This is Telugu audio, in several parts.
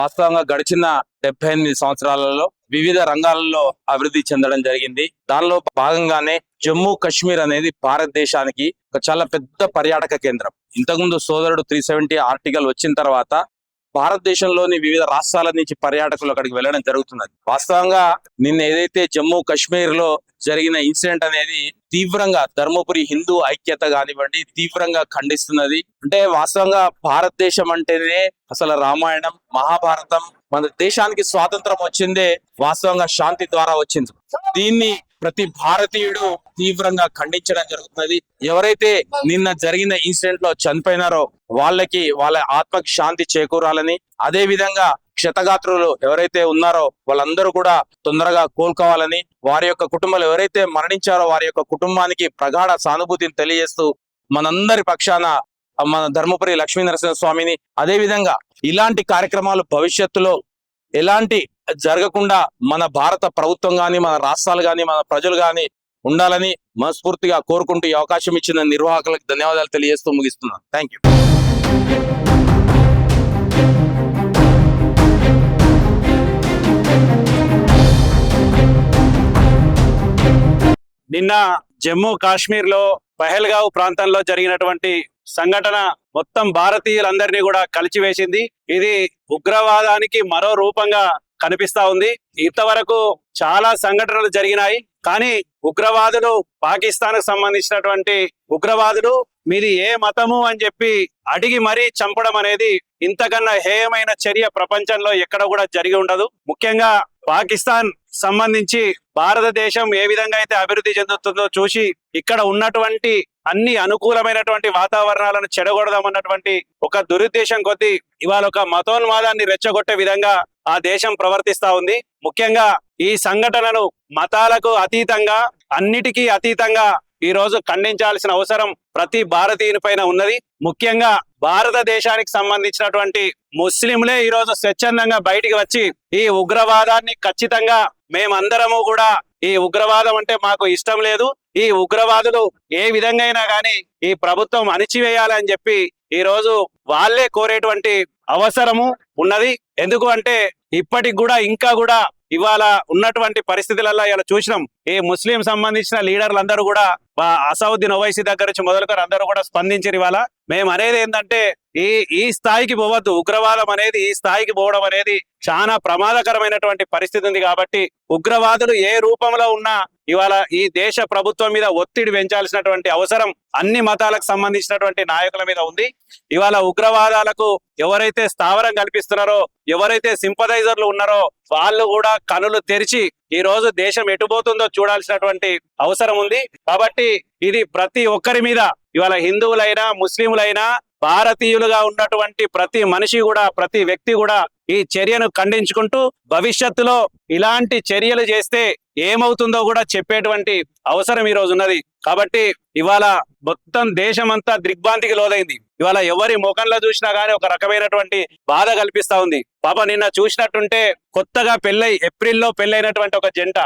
వాస్తవంగా గడిచిన డెబ్బై ఎనిమిది సంవత్సరాలలో వివిధ రంగాలలో అభివృద్ధి చెందడం జరిగింది. దానిలో భాగంగానే జమ్మూ కాశ్మీర్ అనేది భారతదేశానికి ఒక చాలా పెద్ద పర్యాటక కేంద్రం. ఇంతకుముందు సోదరుడు త్రీ సెవెంటీ ఆర్టికల్ వచ్చిన తర్వాత భారతదేశంలోని వివిధ రాష్ట్రాల నుంచి పర్యాటకులు అక్కడికి వెళ్ళడం జరుగుతున్నది. వాస్తవంగా నిన్న ఏదైతే జమ్మూ కాశ్మీర్లో జరిగిన ఇన్సిడెంట్ అనేది తీవ్రంగా ధర్మపురి హిందూ ఐక్యత కానివ్వండి తీవ్రంగా ఖండిస్తున్నది. అంటే వాస్తవంగా భారతదేశం అంటేనే అసలు రామాయణం మహాభారతం మన దేశానికి స్వాతంత్రం వచ్చిందే వాస్తవంగా శాంతి ద్వారా వచ్చింది. దీన్ని ప్రతి భారతీయుడు తీవ్రంగా ఖండించడం జరుగుతున్నది. ఎవరైతే నిన్న జరిగిన ఇన్సిడెంట్లో చనిపోయినారో వాళ్ళకి వాళ్ళ ఆత్మకి శాంతి చేకూరాలని అదే విధంగా క్షతగాత్రులు ఎవరైతే ఉన్నారో వాళ్ళందరూ కూడా తొందరగా కోలుకోవాలని వారి యొక్క కుటుంబాలు ఎవరైతే మరణించారో వారి యొక్క కుటుంబానికి ప్రగాఢ సానుభూతిని తెలియజేస్తూ మనందరి పక్షాన మన ధర్మపురి లక్ష్మీ నరసింహ స్వామిని అదే విధంగా ఇలాంటి కార్యక్రమాలు భవిష్యత్తులో ఎలాంటి జరగకుండా మన భారత ప్రభుత్వం గాని మన రాష్ట్రాలు గాని మన ప్రజలు గాని ఉండాలని మనస్ఫూర్తిగా కోరుకుంటూ ఈ అవకాశం ఇచ్చిన నిర్వాహకులకు ధన్యవాదాలు తెలియజేస్తూ ముగిస్తున్నాను. థ్యాంక్ యూ నిన్న జమ్మూ కాశ్మీర్లో పహల్గావ్ ప్రాంతంలో జరిగినటువంటి సంఘటన మొత్తం భారతీయులందరినీ కూడా కలిచివేసింది. ఇది ఉగ్రవాదానికి మరో రూపంగా కనిపిస్తా ఉంది. ఇంతవరకు చాలా సంఘటనలు జరిగినాయి. కానీ ఉగ్రవాదులు పాకిస్తాన్కు సంబంధించినటువంటి ఉగ్రవాదులు మీది ఏ మతము అని చెప్పి అడిగి మరీ చంపడం అనేది ఇంతకన్నా హేయమైన చర్య ప్రపంచంలో ఎక్కడ కూడా జరిగి ఉండదు. ముఖ్యంగా పాకిస్తాన్ సంబంధించి భారతదేశం ఏ విధంగా అయితే అభివృద్ధి చెందుతుందో చూసి ఇక్కడ ఉన్నటువంటి అన్ని అనుకూలమైనటువంటి వాతావరణాలను చెడగొడదామన్నటువంటి ఒక దురుద్దేశం కొద్దీ ఇవాళ ఒక మతోన్మాదాన్ని రెచ్చగొట్టే విధంగా ఆ దేశం ప్రవర్తిస్తా ఉంది. ముఖ్యంగా ఈ సంఘటనను మతాలకు అతీతంగా అన్నిటికీ అతీతంగా ఈ రోజు ఖండించాల్సిన అవసరం ప్రతి భారతీయుని పైన ఉన్నది. ముఖ్యంగా భారతదేశానికి సంబంధించినటువంటి ముస్లింలే ఈ రోజు స్వచ్ఛందంగా బయటికి వచ్చి ఈ ఉగ్రవాదాన్ని ఖచ్చితంగా మేమందరము కూడా ఈ ఉగ్రవాదం అంటే మాకు ఇష్టం లేదు. ఈ ఉగ్రవాదులు ఏ విధంగా అయినా కానీ ఈ ప్రభుత్వం అణిచివేయాలని చెప్పి ఈ రోజు వాళ్ళే కోరేటువంటి అవసరము ఉన్నది. ఎందుకు అంటే ఇప్పటికి కూడా ఇంకా కూడా ఇవాళ ఉన్నటువంటి పరిస్థితులలో ఇలా చూసినాం. ఈ ముస్లిం సంబంధించిన లీడర్లందరూ కూడా అసౌద్దీన్ ఓవైసీ దగ్గర నుంచి మొదలుకొని అందరూ కూడా స్పందించారు ఇవాళ. మేము అనేది ఏంటంటే ఈ ఈ స్థాయికి పోవద్దు. ఉగ్రవాదం అనేది ఈ స్థాయికి పోవడం అనేది చాలా ప్రమాదకరమైనటువంటి పరిస్థితి ఉంది కాబట్టి ఉగ్రవాదులు ఏ రూపంలో ఉన్నా ఇవాళ ఈ దేశ ప్రభుత్వం మీద ఒత్తిడి పెంచాల్సినటువంటి అవసరం అన్ని మతాలకు సంబంధించినటువంటి నాయకుల మీద ఉంది. ఇవాళ ఉగ్రవాదాలకు ఎవరైతే స్థావరం కల్పిస్తున్నారో ఎవరైతే సింపదైజర్లు ఉన్నారో వాళ్ళు కూడా కనులు తెరిచి ఈ రోజు దేశం ఎటుపోతుందో చూడాల్సినటువంటి అవసరం ఉంది. కాబట్టి ఇది ప్రతి ఒక్కరి మీద ఇవాళ హిందువులైనా ముస్లింలైనా భారతీయులుగా ఉన్నటువంటి ప్రతి మనిషి కూడా ప్రతి వ్యక్తి కూడా ఈ చర్యను ఖండించుకుంటూ భవిష్యత్తులో ఇలాంటి చర్యలు చేస్తే ఏమవుతుందో కూడా చెప్పేటువంటి అవసరం ఈ రోజు ఉన్నది. కాబట్టి ఇవాళ మొత్తం దేశమంతా దిగ్భ్రాంతికి లోదైంది ఇవాళ ఎవరి ముఖంలో చూసినా గానీ ఒక రకమైనటువంటి బాధ కల్పిస్తా ఉంది. పాప నిన్న చూసినట్టుంటే కొత్తగా పెళ్ళై ఏప్రిల్లో పెళ్ళైనటువంటి ఒక జంట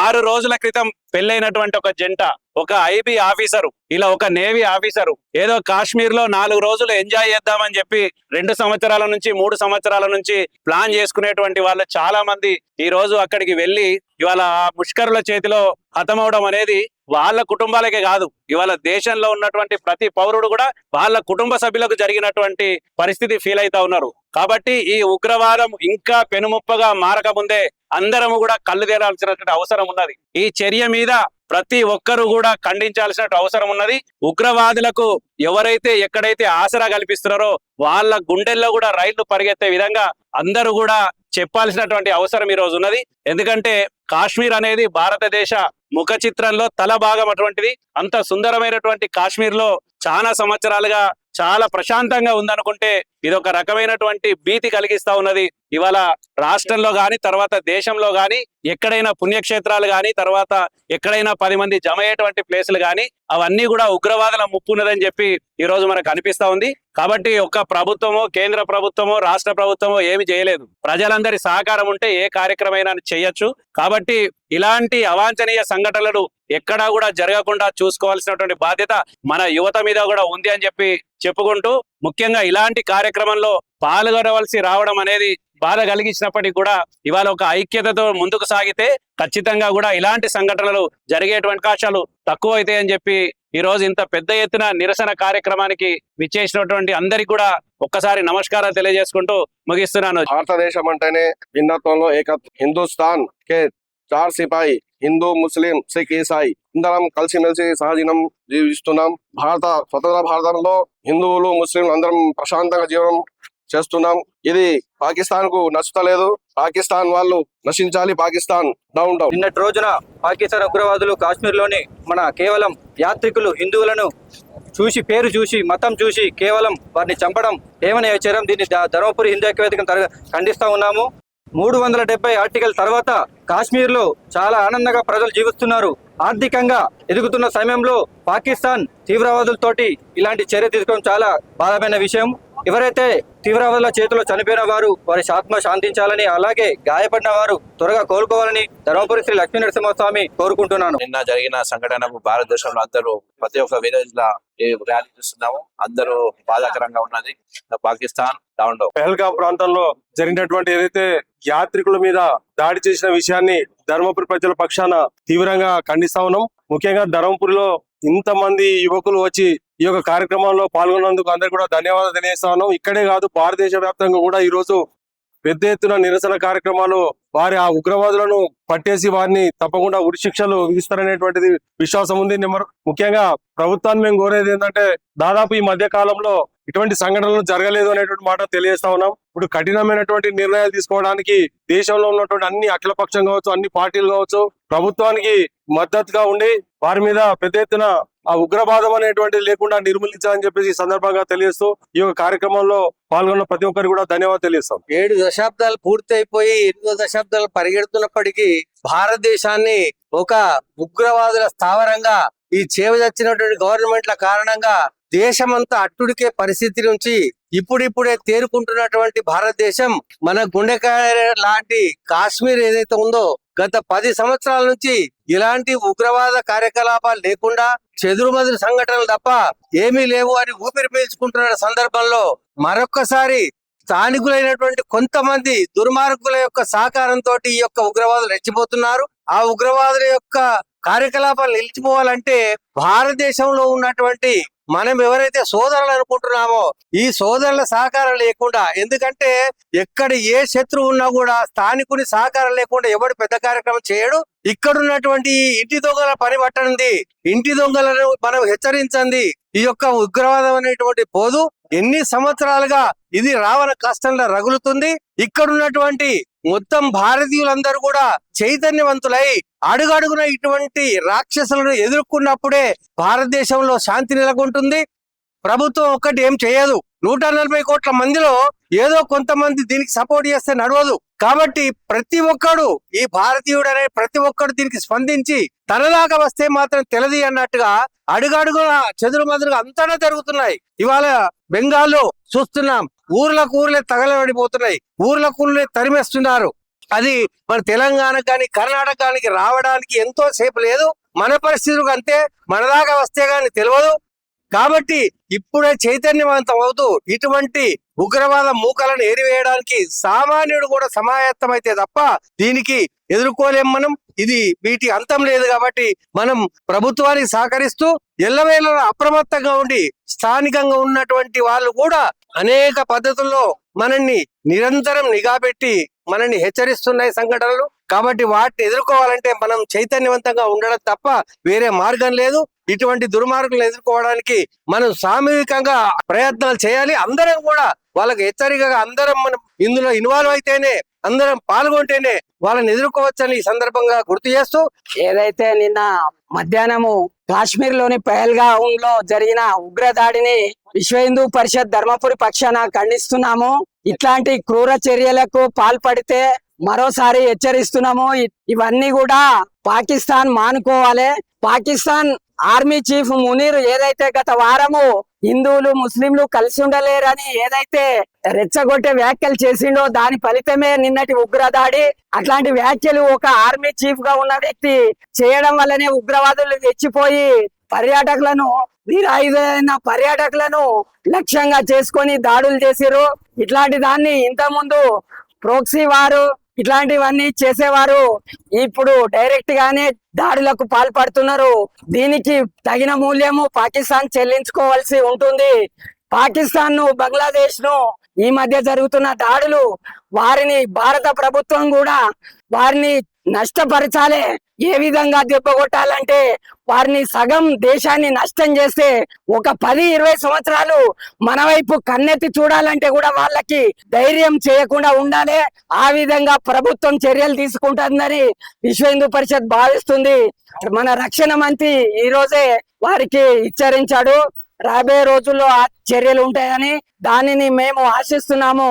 ఆరు రోజుల క్రితం పెళ్ళైనటువంటి ఒక జంట ఒక ఐబీ ఆఫీసరు ఇలా ఒక నేవీ ఆఫీసరు ఏదో కాశ్మీర్లో నాలుగు రోజులు ఎంజాయ్ చేద్దామని చెప్పి రెండు సంవత్సరాల నుంచి మూడు సంవత్సరాల నుంచి ప్లాన్ చేసుకునేటువంటి వాళ్ళు చాలా మంది ఈ రోజు అక్కడికి వెళ్ళి ఇవాళ ఆ ముష్కరుల చేతిలో హతమవడం అనేది వాళ్ళ కుటుంబాలకే కాదు. ఇవాళ దేశంలో ఉన్నటువంటి ప్రతి పౌరుడు కూడా వాళ్ళ కుటుంబ సభ్యులకు జరిగినటువంటి పరిస్థితి ఫీల్ అవుతా ఉన్నారు. కాబట్టి ఈ ఉగ్రవాదం ఇంకా పెనుముప్పగా మారకముందే అందరము కూడా కళ్ళు తేరాల్సినటువంటి అవసరం ఉన్నది. ఈ చర్య మీద ప్రతి ఒక్కరూ కూడా ఖండించాల్సిన అవసరం ఉన్నది. ఉగ్రవాదులకు ఎవరైతే ఎక్కడైతే ఆసరా కల్పిస్తున్నారో వాళ్ళ గుండెల్లో కూడా రైళ్ళు పరిగెత్తే విధంగా అందరూ కూడా చెప్పాల్సినటువంటి అవసరం ఈ రోజు ఉన్నది. ఎందుకంటే కాశ్మీర్ అనేది భారతదేశ ముఖ చిత్రంలో తల భాగం అటువంటిది. అంత సుందరమైనటువంటి కాశ్మీర్లో చాలా సంవత్సరాలుగా చాలా ప్రశాంతంగా ఉందనుకుంటే ఇది ఒక రకమైనటువంటి భీతి కలిగిస్తా ఉన్నది. ఇవాళ రాష్ట్రంలో గాని తర్వాత దేశంలో గాని ఎక్కడైనా పుణ్యక్షేత్రాలు గాని తర్వాత ఎక్కడైనా పది మంది జమ అయ్యేటువంటి ప్లేసులు గాని అవన్నీ కూడా ఉగ్రవాదుల ముప్పున్నదని చెప్పి ఈ రోజు మనకు అనిపిస్తా ఉంది. కాబట్టి ఒక్క ప్రభుత్వమో కేంద్ర ప్రభుత్వమో రాష్ట్ర ప్రభుత్వమో ఏమి చేయలేదు. ప్రజలందరి సహకారం ఉంటే ఏ కార్యక్రమైనా చేయొచ్చు. కాబట్టి ఇలాంటి అవాంఛనీయ సంఘటనలు ఎక్కడా కూడా జరగకుండా చూసుకోవాల్సినటువంటి బాధ్యత మన యువత మీద కూడా ఉంది అని చెప్పి చెప్పుకుంటూ ముఖ్యంగా ఇలాంటి కార్యక్రమంలో పాల్గొనవలసి రావడం అనేది బాధ కలిగించినప్పటికీ కూడా ఇవాళ ఒక ఐక్యతతో ముందుకు సాగితే ఖచ్చితంగా కూడా ఇలాంటి సంఘటనలు జరిగేటువంటి అవకాశాలు తక్కువ అవుతాయని చెప్పి ఈ రోజు ఇంత పెద్ద ఎత్తున నిరసన కార్యక్రమానికి విచ్చేసినటువంటి అందరికి కూడా ఒక్కసారి నమస్కారాలు తెలియజేసుకుంటూ ముగిస్తున్నాను. భారతదేశం అంటేనే భిన్నత్వంలో ఏకత్వం హిందుస్థాన్ కే చార్ సిపాయి హిందూ ముస్లిం సిక్ ఈసాయి. అందరం కలిసిమెలిసి సహజీవనం జీవిస్తున్నాం. భారత స్వతంత్ర భారతంలో హిందువులు ముస్లింలు అందరం ప్రశాంతంగా జీవనం చేస్తున్నాం. ఇది పాకిస్తాన్కు నచ్చుతలేదు పాకిస్తాన్ వాళ్ళు నశించాలి. పాకిస్తాన్ డౌన్ డౌన్ నిన్నటి రోజున పాకిస్తాన్ ఉగ్రవాదులు కాశ్మీర్లోని మన కేవలం యాత్రికులు హిందువులను చూసి పేరు చూసి మతం చూసి కేవలం వారిని చంపడం ఏమని చేయడం దీన్ని ధర్మపురి హిందూ ఐక్యవేదికను ఖండిస్తా ఉన్నాము. మూడు వందల డెబ్బై ఆర్టికల్ తర్వాత కాశ్మీర్లో చాలా ఆనందంగా ప్రజలు జీవిస్తున్నారు. ఆర్థికంగా ఎదుగుతున్న సమయంలో పాకిస్తాన్ తీవ్రవాదులతోటి ఇలాంటి చర్య తీసుకోవడం చాలా బాధమైన విషయం. ఎవరైతే తీవ్రవాదుల చేతిలో చనిపోయిన వారు వారి ఆత్మ శాంతించాలని అలాగే గాయపడిన వారు త్వరగా కోలుకోవాలని ధర్మపురి శ్రీ లక్ష్మీ నరసింహస్వామి కోరుకుంటున్నాను. నిన్న జరిగిన సంఘటనకు భారతదేశంలో అందరూ ప్రతి ఒక్క విలేజ్ లా ర్యాలీ చూస్తున్నాము అందరూ బాధాకరంగా ఉన్నది. పాకిస్తాన్ డౌన్ పెహల్గాం ప్రాంతంలో జరిగినటువంటి ఏదైతే యాత్రికుల మీద దాడి చేసిన విషయాన్ని ధర్మపురి ప్రజల పక్షాన తీవ్రంగా ఖండిస్తా ఉన్నాం. ముఖ్యంగా ధర్మపురిలో ఇంతమంది యువకులు వచ్చి ఈ యొక్క కార్యక్రమంలో పాల్గొన్నందుకు అందరికీ కూడా ధన్యవాదాలు తెలియజేస్తాను. ఇక్కడే కాదు భారతదేశ వ్యాప్తంగా కూడా ఈ రోజు పెద్ద ఎత్తున నిరసన కార్యక్రమాలు వారి ఆ ఉగ్రవాదులను పట్టేసి వారిని తప్పకుండా ఉరి శిక్షలు విధిస్తారనేటువంటిది విశ్వాసం ఉంది. నెంబర్ ముఖ్యంగా ప్రభుత్వాన్ని మేము కోరేది ఏంటంటే దాదాపు ఈ మధ్య కాలంలో ఇటువంటి సంఘటనలు జరగలేదు అనేటువంటి మాట తెలియజేస్తా ఉన్నాం. ఇప్పుడు కఠినమైనటువంటి నిర్ణయాలు తీసుకోవడానికి దేశంలో ఉన్నటువంటి అన్ని అఖిలపక్షం కావచ్చు అన్ని పార్టీలు కావచ్చు ప్రభుత్వానికి మద్దతుగా ఉండి వారి మీద పెద్ద ఎత్తున ఆ ఉగ్రవాదం అనేటువంటిది లేకుండా నిర్మూలించాలని చెప్పేసి సందర్భంగా తెలియజేస్తూ ఈ యొక్క కార్యక్రమంలో పాల్గొన్న ప్రతి ఒక్కరికి కూడా ధన్యవాదాలు తెలియజేస్తాం. ఏడు దశాబ్దాలు పూర్తి అయిపోయి ఎనిమిదో దశాబ్దాలు పరిగెడుతున్నప్పటికీ భారతదేశాన్ని ఒక ఉగ్రవాదుల స్థావరంగా ఈ చేవదచ్చినటువంటి గవర్నమెంట్ల కారణంగా దేశమంతా అట్టుడికే పరిస్థితి నుంచి ఇప్పుడిప్పుడే తేరుకుంటున్నటువంటి భారతదేశం మన గుండెకాయ లాంటి కాశ్మీర్ ఏదైతే ఉందో గత పది సంవత్సరాల నుంచి ఇలాంటి ఉగ్రవాద కార్యకలాపాలు లేకుండా చెదురుమదురు సంఘటనలు తప్ప ఏమీ లేవు అని ఊపిరి పీల్చుకుంటున్న సందర్భంలో మరొక్కసారి స్థానికులైనటువంటి కొంతమంది దుర్మార్గుల యొక్క సహకారంతో ఈ యొక్క ఉగ్రవాదులు రెచ్చిపోతున్నారు. ఆ ఉగ్రవాదుల యొక్క కార్యకలాపాలు నిలిచిపోవాలంటే భారతదేశంలో ఉన్నటువంటి మనం ఎవరైతే సోదరులు అనుకుంటున్నామో ఈ సోదరుల సహకారం లేకుండా ఎందుకంటే ఎక్కడ ఏ శత్రువు ఉన్నా కూడా స్థానికుని సహకారం లేకుండా ఎవడు పెద్ద కార్యక్రమం చేయడు. ఇక్కడ ఉన్నటువంటి ఇంటి దొంగల పని పట్టనుంది ఇంటి దొంగలను మనం హెచ్చరించండి ఈ యొక్క ఉగ్రవాదం అనేటువంటి పోదు. ఎన్ని సంవత్సరాలుగా ఇది రావణ కష్టంలో రగులుతుంది? ఇక్కడ ఉన్నటువంటి మొత్తం భారతీయులందరూ కూడా చైతన్యవంతులై అడుగడుగున ఇటువంటి రాక్షసులను ఎదుర్కొన్నప్పుడే భారతదేశంలో శాంతి నెలకొంటుంది. ప్రభుత్వం ఒక్కటి ఏం చేయదు. నూట నలభై కోట్ల మందిలో ఏదో కొంతమంది దీనికి సపోర్ట్ చేస్తే నడవదు. కాబట్టి ప్రతి ఒక్కడు ఈ భారతీయుడు అనే ప్రతి ఒక్కడు దీనికి స్పందించి తనదాకా వస్తే మాత్రం తెలది అన్నట్టుగా అడుగడుగున చెదురు మదురుగా అంతటా జరుగుతున్నాయి. ఇవాళ బెంగాల్లో చూస్తున్నాం ఊర్లకు ఊర్లే తగలబడిపోతున్నాయి. ఊర్లకు ఊర్లే తరిమేస్తున్నారు. అది మన తెలంగాణ కానీ కర్ణాటక కానీ రావడానికి ఎంతో సేపు లేదు. మన పరిస్థితులకు అంతే. మనదాకా వస్తే గాని తెలియదు కాబట్టి ఇప్పుడే చైతన్యవంతం అవుతూ ఇటువంటి ఉగ్రవాద మూకలను ఏరివేయడానికి సామాన్యుడు కూడా సమాయత్తమైతే తప్ప దీనికి ఎదుర్కోలేం మనం. ఇది వీటి అంతం లేదు కాబట్టి మనం ప్రభుత్వానికి సహకరిస్తూ ఎల్లవేళలా అప్రమత్తంగా ఉండి స్థానికంగా ఉన్నటువంటి వాళ్ళు కూడా అనేక పద్ధతుల్లో మనల్ని నిరంతరం నిఘా పెట్టి మనల్ని హెచ్చరిస్తున్నాయి సంఘటనలు. కాబట్టి వాటిని ఎదుర్కోవాలంటే మనం చైతన్యవంతంగా ఉండడం తప్ప వేరే మార్గం లేదు. ఇటువంటి దుర్మార్గులను ఎదుర్కోవడానికి మనం సామూహికంగా ప్రయత్నాలు చేయాలి. అందరం కూడా వాళ్ళకి హెచ్చరికగా అందరం మనం ఇందులో ఇన్వాల్వ్ అయితేనే అందరం పాల్గొంటేనే వాళ్ళని ఎదుర్కోవచ్చని ఈ సందర్భంగా గుర్తు చేస్తూ ఏదైతే నిన్న మధ్యాహ్నము కాశ్మీర్లోని పహల్గాం లో జరిగిన ఉగ్రదాడిని విశ్వ హిందూ పరిషత్ ధర్మపురి పక్షాన ఖండిస్తున్నాము ఇట్లాంటి క్రూర చర్యలకు పాల్పడితే మరోసారి హెచ్చరిస్తున్నాము. ఇవన్నీ కూడా పాకిస్తాన్ మానుకోవాలి. పాకిస్తాన్ ఆర్మీ చీఫ్ మునీర్ ఏదైతే గత వారము హిందువులు ముస్లింలు కలిసి ఉండలేరని ఏదైతే రెచ్చగొట్టే వ్యాఖ్యలు చేసిండో దాని ఫలితమే నిన్నటి ఉగ్రదాడి. అట్లాంటి వ్యాఖ్యలు ఒక ఆర్మీ చీఫ్గా ఉన్న వ్యక్తి చేయడం వల్లనే ఉగ్రవాదులు తెచ్చిపోయి పర్యాటకులను నిరాయుధైన పర్యాటకులను లక్ష్యంగా చేసుకొని దాడులు చేసిరు ఇట్లాంటి దాన్ని ఇంత ముందు ప్రోక్సీ వారు ఇట్లాంటివన్నీ చేసేవారు. ఇప్పుడు డైరెక్ట్ గానే దాడులకు పాల్పడుతున్నారు. దీనికి తగిన మూల్యము పాకిస్తాన్ చెల్లించుకోవాల్సి ఉంటుంది. పాకిస్తాన్ను బంగ్లాదేశ్ను ఈ మధ్య జరుగుతున్న దాడులు వారిని భారత ప్రభుత్వం కూడా వారిని నష్టపరచాలి. ఏ విధంగా దెబ్బ కొట్టాలంటే వారిని సగం దేశాన్ని నష్టం చేస్తే ఒక పది ఇరవై సంవత్సరాలు మన వైపు కన్నెత్తి చూడాలంటే కూడా వాళ్ళకి ధైర్యం చేయకుండా ఉండాలి. ఆ విధంగా ప్రభుత్వం చర్యలు తీసుకుంటుందని విశ్వ హిందూ పరిషత్ భావిస్తుంది. మన రక్షణ మంత్రి ఈ రోజే వారికి హెచ్చరించాడు. రాబోయే రోజుల్లో ఆ చర్యలు ఉంటాయని దానిని మేము ఆశిస్తున్నాము.